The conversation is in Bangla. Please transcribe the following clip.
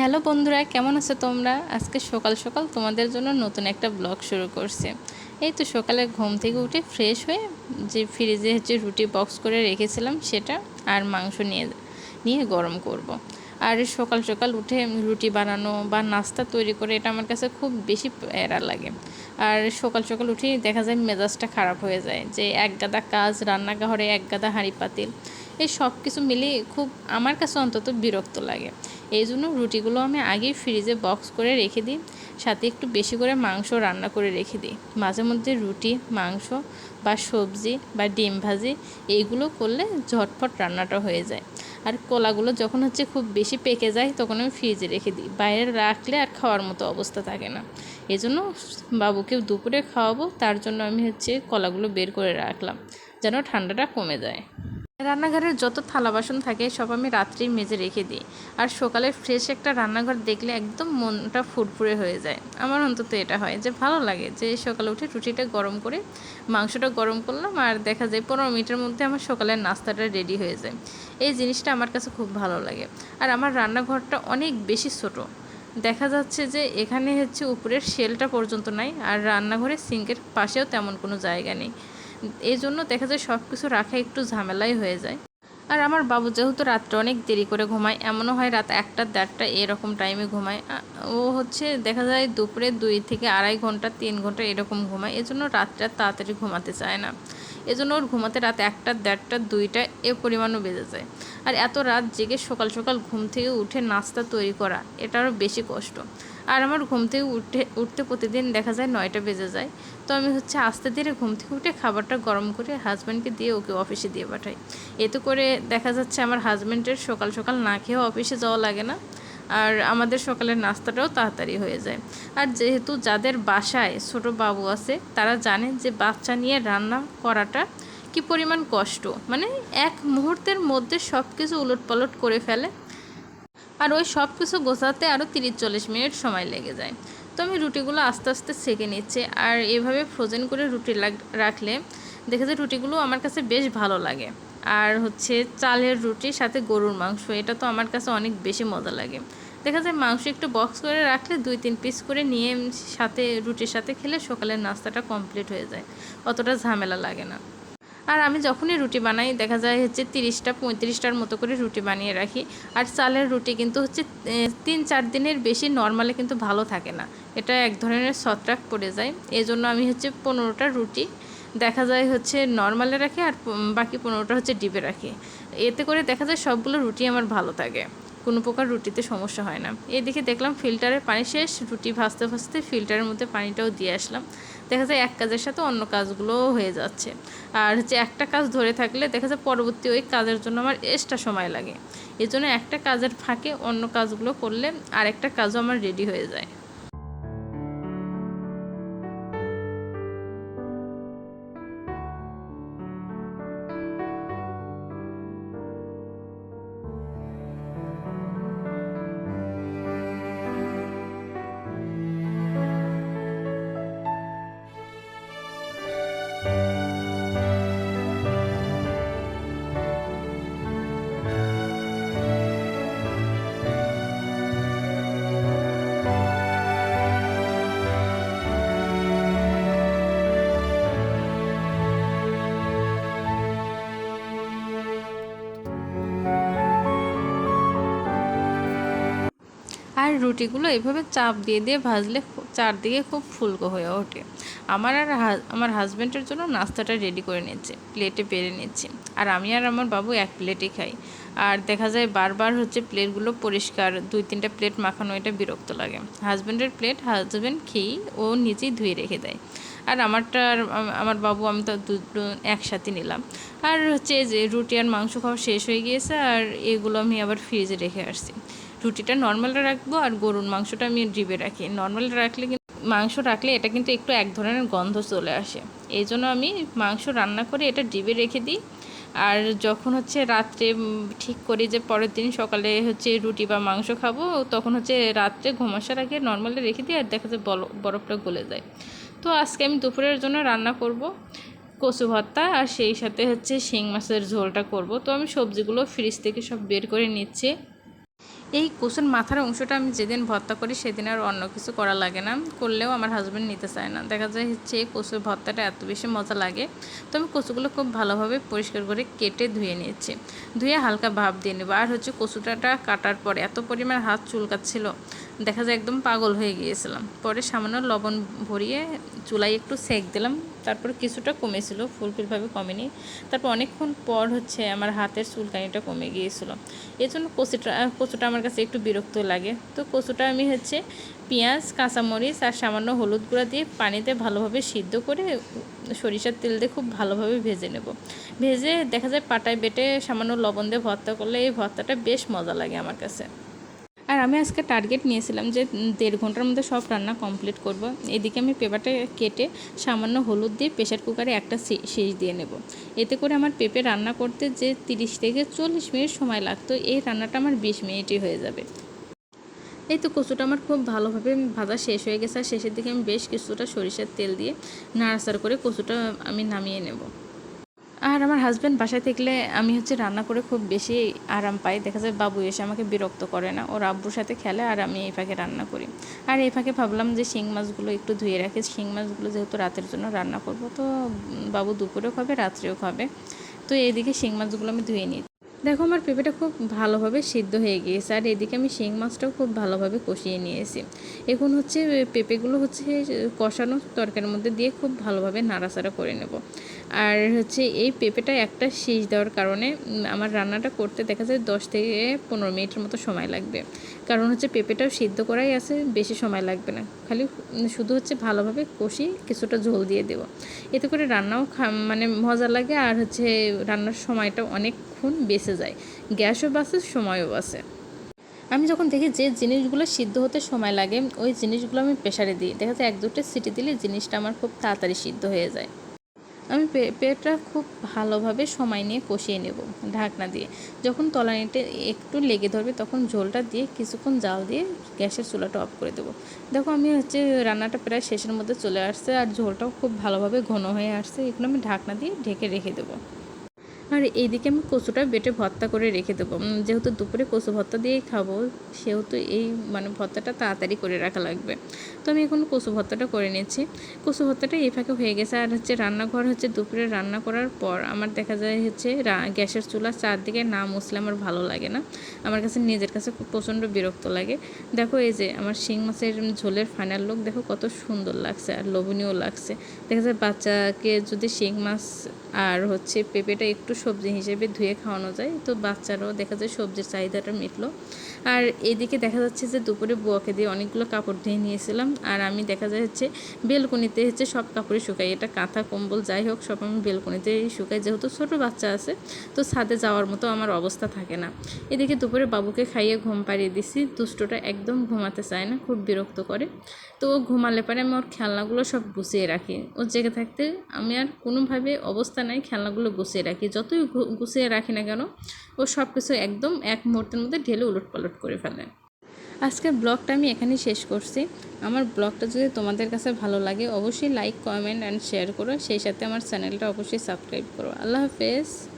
হ্যালো বন্ধুরা, কেমন আছো তোমরা? আজকে সকাল সকাল তোমাদের জন্য নতুন একটা ব্লগ শুরু করছে। এই তো সকালে ঘুম থেকে উঠে ফ্রেশ হয়ে যে ফ্রিজে হচ্ছে রুটি বক্স করে রেখেছিলাম সেটা আর মাংস নিয়ে নিয়ে গরম করব। আর সকাল সকাল উঠে রুটি বানানো বা নাস্তা তৈরি করে এটা আমার কাছে খুব বেশি প্যারা লাগে। আর সকাল সকাল উঠেই দেখা যায় মেজাজটা খারাপ হয়ে যায় যে এক গাদা কাজ, রান্নাঘরে এক গাদা হাঁড়ি পাতিল, এই সব কিছু মিলিয়ে খুব আমার কাছে অন্তত বিরক্ত লাগে। এই জন্য রুটিগুলো আমি আগেই ফ্রিজে বক্স করে রেখে দিই, সাথে একটু বেশি করে মাংস রান্না করে রেখে দিই। মাঝে মধ্যে রুটি, মাংস বা সবজি বা ডিম ভাজি এইগুলো করলে ঝটফট রান্নাটা হয়ে যায়। আর কলাগুলো যখন হচ্ছে খুব বেশি পেকে যায় তখন আমি ফ্রিজে রেখে দিই, বাইরে রাখলে আর খাওয়ার মতো অবস্থা থাকে না। এই জন্য বাবুকে দুপুরে খাওয়াবো, তার জন্য আমি হচ্ছে কলাগুলো বের করে রাখলাম, যেন ঠান্ডাটা কমে যায়। রান্নাঘরের যত থালা বাসন থাকে, সব আমি রাত্রেই মেজে রেখে দিই। আর সকালে ফ্রেশ একটা রান্নাঘর দেখলে একদম মনটা ফুরফুরে হয়ে যায়। আমার অন্তত এটা হয় যে, ভালো লাগে যে, সকালে উঠে রুটিটা গরম করে মাংসটা গরম করলাম আর দেখা যায় পনেরো মিনিটের মধ্যে আমার সকালের নাস্তাটা রেডি হয়ে যায়। এই জিনিসটা আমার কাছে খুব ভালো লাগে। আর আমার রান্নাঘরটা অনেক বেশি ছোটো। দেখা যাচ্ছে যে, এখানে হচ্ছে উপরের শেলটা পর্যন্ত নাই আর রান্নাঘরে সিঙ্কের পাশেও তেমন কোনো জায়গা নেই। এই জন্য দেখা যায় সব কিছু রাখা একটু ঝামেলাই হয়ে যায়। আর আমার বাবু যেহেতু রাত্রে অনেক দেরি করে ঘুমায়, এমনও হয় রাত একটা দেড়টা এরকম টাইমে ঘুমায়। ও হচ্ছে দেখা যায় দুপুরে দুই থেকে আড়াই ঘণ্টা, তিন ঘণ্টা এরকম ঘুমায়। এজন্য রাতটা তাড়াতাড়ি ঘুমাতে চায় না। এজন্য ওর ঘুমাতে রাত একটা, দেড়টা, দুইটা এ পরিমাণও বেজে যায়। আর এত রাত জেগে সকাল সকাল ঘুম থেকে উঠে নাস্তা তৈরি করা এটা আরও বেশি কষ্ট। আর আমার ঘুম থেকে উঠে, উঠতে প্রতিদিন দেখা যায় নয়টা বেজে যায়। তো আমি হচ্ছে আস্তে ধীরে ঘুম থেকে উঠে খাবারটা গরম করে হাজব্যান্ডকে দিয়ে ওকে অফিসে দিয়ে পাঠাই। এতে করে দেখা যাচ্ছে আমার হাজব্যান্ডের সকাল সকাল না খেয়েও অফিসে যাওয়া লাগে না। আর আমাদের সকালের নাস্তাটাও তাড়াতাড়ি হয়ে যায়। আর যেহেতু যাদের বাসায় ছোট বাবু আছে, তারা জানে যে বাচ্চা নিয়ে রান্না করাটা কি পরিমাণ কষ্ট। মানে এক মুহূর্তের মধ্যে সব কিছু উলট পালট করে ফেলে। আর ওই সব কিছু গোছাতে আরও তিরিশ চল্লিশ মিনিট সময় লেগে যায়। তো আমি রুটিগুলো আস্তে আস্তে সেকে নিচ্ছি। আর এভাবে ফ্রোজেন করে রুটি রাখলে দেখে যে রুটিগুলো আমার কাছে বেশ ভালো লাগে। আর হচ্ছে চালের রুটির সাথে গরুর মাংস, এটা তো আমার কাছে অনেক বেশি মজা লাগে। দেখা যায় মাংস একটু বক্স করে রাখলে দুই, তিন পিস করে নিয়ে সাথে, রুটির সাথে খেলে সকালের নাস্তাটা কমপ্লিট হয়ে যায়। অতটা ঝামেলা লাগে না। আর আমি যখনই রুটি বানাই, দেখা যায় হচ্ছে তিরিশটা, পঁয়ত্রিশটার মতো করে রুটি বানিয়ে রাখি। আর চালের রুটি কিন্তু হচ্ছে তিন চার দিনের বেশি নর্মালে কিন্তু ভালো থাকে না। এটা এক ধরনের ছত্রাক পড়ে যায়। এই জন্য আমি হচ্ছে পনেরোটা রুটি দেখা যায় হচ্ছে নর্মালে রাখি আর বাকি পনেরোটা হচ্ছে ডিবে রাখি। এতে করে দেখা যায় সবগুলো রুটি আমার ভালো থাকে। কোনো প্রকার রুটিতে সমস্যা হয় না। এদিকে দেখলাম ফিল্টারের পানি শেষ, রুটি ভাজতে ভাজতে ফিল্টারের মধ্যে পানিটাও দিয়ে আসলাম। দেখা যায় এক কাজের সাথে অন্য কাজগুলোও হয়ে যাচ্ছে। আর হচ্ছে একটা কাজ ধরে থাকলে দেখা যায় পরবর্তী ওই কাজের জন্য আমার এক্সট্রা সময় লাগে। এই জন্য একটা কাজের ফাঁকে অন্য কাজগুলো করলে আর একটা কাজও আমার রেডি হয়ে যায়। রুটিগুলো এভাবে চাপ দিয়ে দিয়ে ভাজলে চারদিকে খুব ফুলকো হয়ে ওঠে। আমার আর আমার হাজব্যান্ডের জন্য নাস্তাটা রেডি করে নিচ্ছে প্লেটে পেরে নিচ্ছি আর আমি আর আমার বাবু এক প্লেটে খাই। আর দেখা যায় বারবার হচ্ছে প্লেটগুলো পরিষ্কার, দুই তিনটা প্লেট মাখানো, এটা বিরক্ত লাগে। হাজব্যান্ডের প্লেট হাজব্যান্ড খেয়েই ও নিজেই ধুয়ে রেখে দেয়। আর আমারটা আমার বাবু, আমি তো দুটো একসাথে নিলাম। আর হচ্ছে যে রুটি আর মাংস খাওয়া শেষ হয়ে গিয়েছে, আর এগুলো আমি আবার ফ্রিজে রেখে আসছি। রুটিটা নর্মালে রাখব আর গরুর মাংসটা আমি ডিবে রাখি। নর্মালে রাখলে মাংস রাখলে এটা কিন্তু একটু এক ধরনের গন্ধ চলে আসে। এই জন্য আমি মাংস রান্না করে এটা ডিবে রেখে দিই। আর যখন হচ্ছে রাত্রে ঠিক করি যে পরের দিন সকালে হচ্ছে রুটি বা মাংস খাব, তখন হচ্ছে রাত্রে ঘুমাসার আগে নর্মালি রেখে দিই আর দেখা যায় বরফটা গলে যায়। তো আজকে আমি দুপুরের জন্য রান্না করব কচু ভর্তা আর সেই সাথে হচ্ছে শিং মাছের ঝোলটা করব। তো আমি সবজিগুলো ফ্রিজ থেকে সব বের করে নিচ্ছি। এই কুসুর মাথার অংশটা আমি যেদিন ভর্তা করি, সেদিন আর অন্য কিছু করা লাগে না। করলেও আমার হাজব্যান্ড নিতে চায় না। দেখা যায় হচ্ছে এই কচুর ভর্তাটা এত বেশি মজা লাগে। তো আমি কচুগুলো খুব ভালোভাবে পরিষ্কার করে কেটে ধুয়ে নিয়েছি। ধুয়ে হালকা ভাপ দিয়ে নেব। আর হচ্ছে কচুটাটা কাটার পরে এত পরিমাণ হাত চুলকাচ্ছিল, দেখা যায় একদম পাগল হয়ে গিয়েছিলাম। পরে সামান্য লবণ ভরিয়ে চুলায় একটু সেক দিলাম। তারপর কিছুটা কমেছিল, ফুলফিলভাবে কমেনি। তারপর অনেকক্ষণ পর হচ্ছে আমার হাতের চুলকানিটা কমে গিয়েছিল। জন্য কচুটা কচুটা আমার কাছে একটু বিরক্ত লাগে। তো কচুটা আমি হচ্ছে পেঁয়াজ, কাঁচামরিচ আর সামান্য হলুদ গুঁড়া দিয়ে পানিতে ভালোভাবে সিদ্ধ করে সরিষার তেল দিয়ে খুব ভালোভাবে ভেজে নেব। ভেজে দেখা যায় পাটায় বেটে সামান্য লবণ দিয়ে ভর্তা করলে এই ভর্তাটা বেশ মজা লাগে আমার কাছে। আর আমি আজকে টার্গেট নিয়েছিলাম যে দেড় ঘণ্টার মধ্যে সব রান্না কমপ্লিট করব। এদিকে আমি পেঁপাটা কেটে সামান্য হলুদ দিয়ে প্রেশার কুকারে একটা সিজ দিয়ে নেব। এতে করে আমার পেঁপে রান্না করতে যে তিরিশ থেকে চল্লিশ মিনিট সময় লাগতো, এই রান্নাটা আমার বিশ মিনিটই হয়ে যাবে। এই তো কচুটা আমার খুব ভালোভাবে ভাজা শেষ হয়ে গেছে। আর শেষের দিকে আমি বেশ কিছুটা সরিষার তেল দিয়ে নাড়াচাড়া করে কচুটা আমি নামিয়ে নেব। আর আমার হাজব্যান্ড বাসায় থাকলে আমি হচ্ছে রান্না করে খুব বেশি আরাম পাই। দেখা যায় বাবু এসে আমাকে বিরক্ত করে না। ওর আব্বুর সাথে খেলে আর আমি এই ফাঁকে রান্না করি। আর এই ফাঁকে ভাবলাম যে শিং মাছগুলো একটু ধুয়ে রাখে। শিং মাছগুলো যেহেতু রাতের জন্য রান্না করব, তো বাবু দুপুরেও খাবে, রাত্রেও খাবে। তো এইদিকে শিং মাছগুলো আমি ধুয়ে নিই। দেখো, আমার পেঁপেটা খুব ভালোভাবে সিদ্ধ হয়ে গিয়েছে, আর এদিকে আমি শিং মাছটাও খুব ভালোভাবে কষিয়ে নিয়েছি। এখন হচ্ছে পেঁপেগুলো হচ্ছে কষানো তরকারির মধ্যে দিয়ে খুব ভালোভাবে নাড়াচাড়া করে নেব। আর হচ্ছে এই পেঁপেটা একটা শীষ দেওয়ার কারণে আমার রান্নাটা করতে দেখা যায় দশ থেকে পনেরো মিনিটের মতো সময় লাগবে। কারণ হচ্ছে পেঁপেটাও সিদ্ধ করাই আছে, বেশি সময় লাগবে না। খালি শুধু হচ্ছে ভালোভাবে কষি কিছুটা ঝোল দিয়ে দেবো। এতে করে রান্নাও মানে মজা লাগে, আর হচ্ছে রান্নার সময়টা অনেকক্ষণ বেঁচে যায়। গ্যাসও বাঁচে, সময়ও বাঁচে। আমি যখন দেখি যে জিনিসগুলো সিদ্ধ হতে সময় লাগে, ওই জিনিসগুলো আমি প্রেশারে দিই। দেখা যায় এক দুটো সিটি দিলে জিনিসটা আমার খুব তাড়াতাড়ি সিদ্ধ হয়ে যায়। আমি পেঁপেটা খুব ভালোভাবে সময় নিয়ে কষিয়ে নেব ঢাকনা দিয়ে। যখন তলানিতে একটু লেগে ধরবে, তখন ঝোলটা দিয়ে কিছুক্ষণ জাল দিয়ে গ্যাসের চুলাটা অফ করে দেবো। দেখো আমি হচ্ছে রান্নাটা প্রায় শেষের মধ্যে চলে আসছে, আর ঝোলটাও খুব ভালোভাবে ঘন হয়ে আসছে। এগুলো আমি ঢাকনা দিয়ে ঢেকে রেখে দেবো। আর এইদিকে আমি কচুটা বেটে ভর্তা করে রেখে দেবো। যেহেতু দুপুরে কচু ভর্তা দিয়েই খাব, সেহেতু এই মানে ভর্তাটা তাড়াতাড়ি করে রাখা লাগবে। তো আমি এখন কচু ভর্তাটা করে নিচ্ছি কচু ভর্তাটা এই ফাঁকে হয়ে গেছে। আর হচ্ছে রান্নাঘর হচ্ছে দুপুরে রান্না করার পর আমার দেখা যায় হচ্ছে গ্যাসের চুলা চারদিকে না মুসলে আমার ভালো লাগে না। আমার কাছে নিজের কাছে খুব প্রচণ্ড বিরক্ত লাগে। দেখো এই যে আমার শিং মাছের ঝোলের ফাইনাল লোক দেখো কত সুন্দর লাগছে আর লোভনীয় লাগছে। দেখা যায় বাচ্চাকে যদি শিং মাছ আর হচ্ছে পেঁপেটা একটু সবজি হিসেবে ধুয়ে খাওয়ানো যায়। তো বাচ্চারাও দেখা যায় সবজির চাহিদাটা মিটলো। আর এদিকে দেখা যাচ্ছে যে দুপুরে বুয়াকে দিয়ে অনেকগুলো কাপড় ধুয়ে নিয়েছিলাম। আর আমি দেখা যায় হচ্ছে বেলকনিতে হচ্ছে সব কাপড়ই শুকাই। এটা কাঁথা, কম্বল, যাই হোক, সব আমি বেলকনিতেই শুকাই। যেহেতু ছোটো বাচ্চা আছে, তো ছাদে যাওয়ার মতো আমার অবস্থা থাকে না। এদিকে দুপুরে বাবুকে খাইয়ে ঘুম পাড়িয়ে দিছি। দুষ্টটা একদম ঘুমাতে চায় না, খুব বিরক্ত করে। তো ও ঘুমালে পরে আমি ওর খেলনাগুলো সব গুছিয়ে রাখি। ও জেগে থাকতে আমি আর কোনোভাবে অবস্থা নাই খেলনাগুলো গুছিয়ে রাখি। যতই গুছিয়ে রাখি না কেন, ও সব কিছু একদম এক মুহূর্তের মধ্যে ঢেলে উলট পালট করে ফেলে। আজকের ব্লগটা আমি এখানেই শেষ করছি। আমার ব্লগটা যদি তোমাদের কাছে ভালো লাগে, অবশ্যই লাইক, কমেন্ট অ্যান্ড শেয়ার করো। সেই সাথে আমার চ্যানেলটা অবশ্যই সাবস্ক্রাইব করো। আল্লাহ হাফেজ।